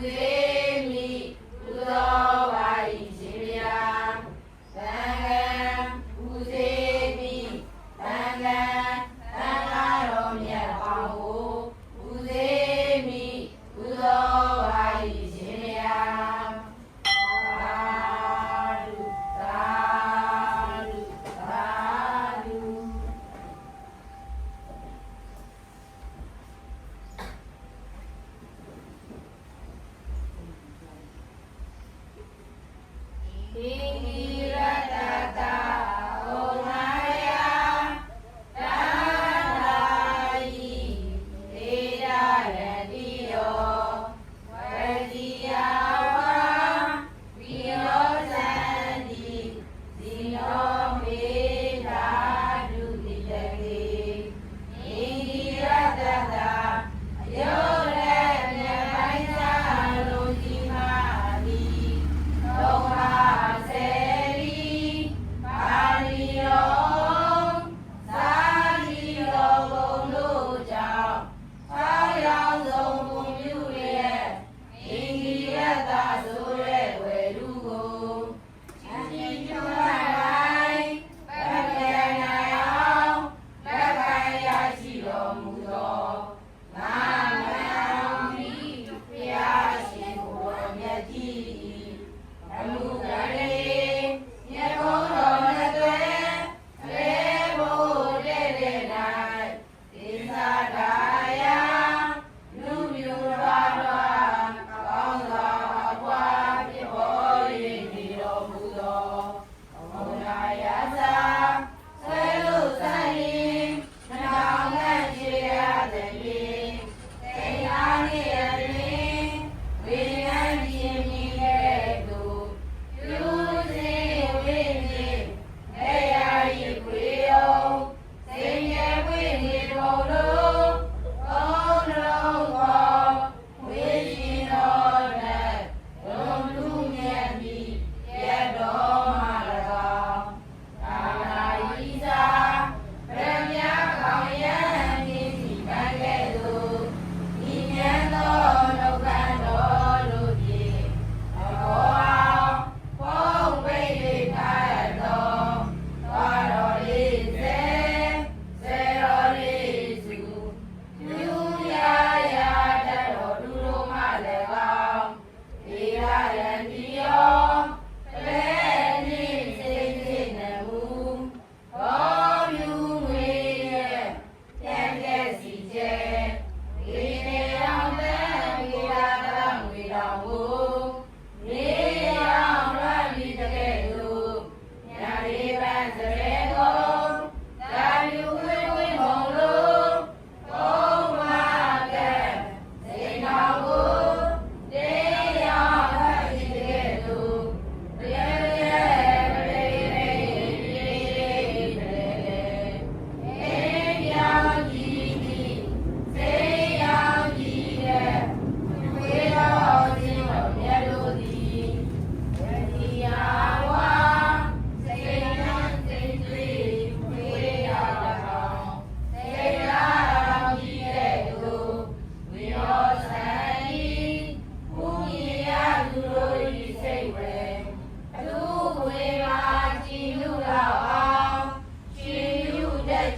Today.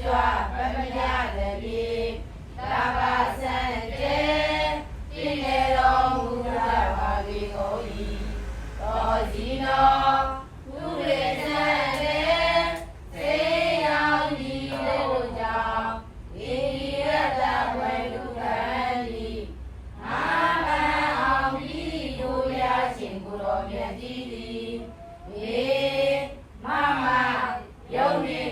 ကြွပမယသည်တပါစံတေတိလေတော်မူတာပါလိကိုဤတော်စီနောသူဝေဇံလေသေယောဒီလို့ကြောင့်ဤရတ္တဝေလူကံဒီအာဘံအောင်ဤတို့ရရှင်ကိုယ်တော်မြတ်သည်ဒီေမမယုံနေ